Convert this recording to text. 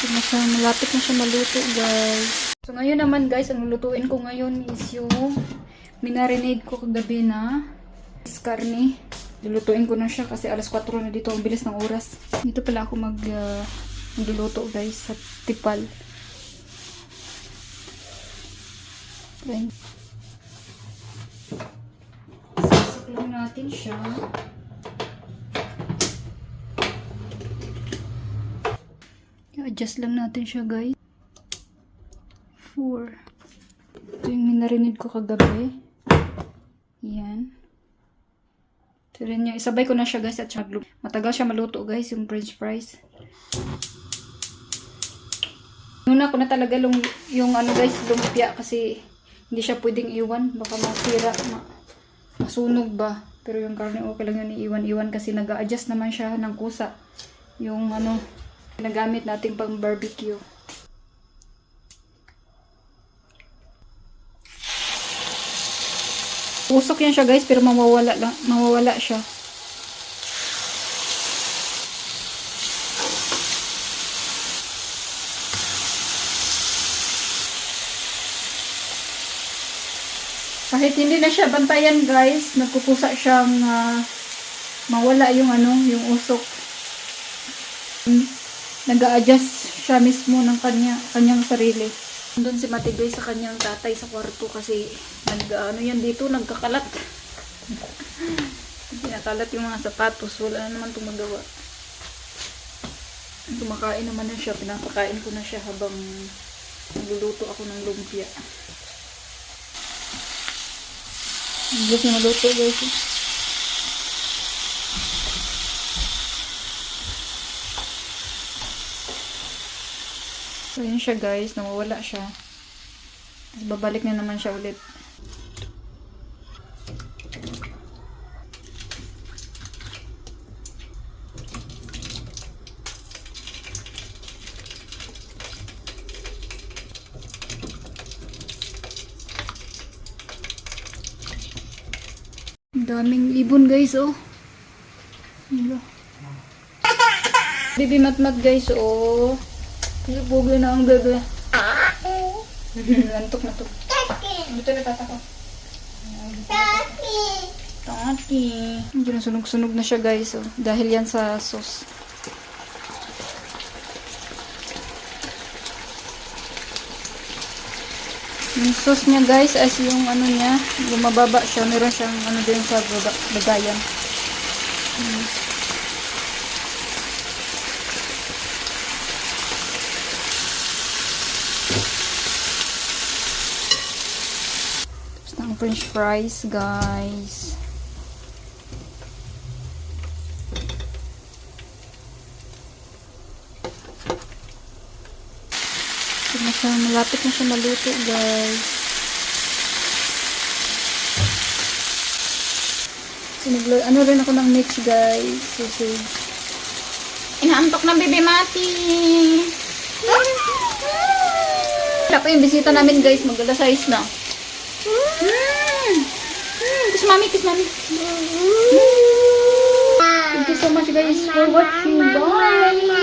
Siya, malapit na siya maluto, guys. So, ngayon naman, guys, ang lulutuin ko ngayon is yung minarinade ko kagabi na karne. Lulutuin ko na siya kasi alas 4 na dito. Ang bilis ng oras. Dito pala ako mag, uh, magluluto, guys, sa tipal. Ayan. Sasak lang natin siya. I-adjust lang natin siya, guys. 4. Ito yung minarinid ko kagabi. Yan. Ito rin yung, isabay ko na siya, guys, at matagal siya maluto, guys, yung french fries. Nuna ko na talaga yung, yung ano, guys, lumpia kasi hindi siya pwedeng iwan. Baka masira, ma masunog ba. Pero yung karne, okay lang yun iiwan-iwan kasi nag-a-adjust naman siya ng kusa. Yung ano, ginagamit natin pang barbecue. Usok yan siya guys, pero mawawala mawawala siya. Kahit hindi na siya bantayan guys, nagkukusa siyang ah, mawala yung ano, yung usok. Nag-a-adjust siya mismo ng kanya, kanyang sarili. Doon si Matigay sa kanyang tatay sa kwarto kasi nag ano yan dito, nagkakalat. Pinakalat yung mga sapatos, wala na naman itong magawa. Kumakain naman na siya, pinapakain ko na siya habang nagluluto ako ng lumpia. Diyos na maluto guys. So yun siya guys, nawawala siya. Tapos babalik na naman siya ulit. Daming ibon guys oh. Wala. Bibi matmat guys oh. Bugi na ang bebe. Lantok na to. Dito na tata ko. Tati. Medyo nasunog-sunog na siya guys oh. Dahil yan sa sauce. Yung sauce niya guys as yung ano niya, lumababa siya. Meron siyang ano din sa baba, lagayan. Hmm. Tapos ng french fries guys. Siya, malapit na siya maluto guys. Siniglo, ano rin ako ng mix guys. Sausage. Inaantok ng bebe Mati. Wala pa yung bisita namin guys. Mag-alas 6 na. Mm. Mm. Kiss mami, kiss mami. Thank you so much guys for watching. Bye.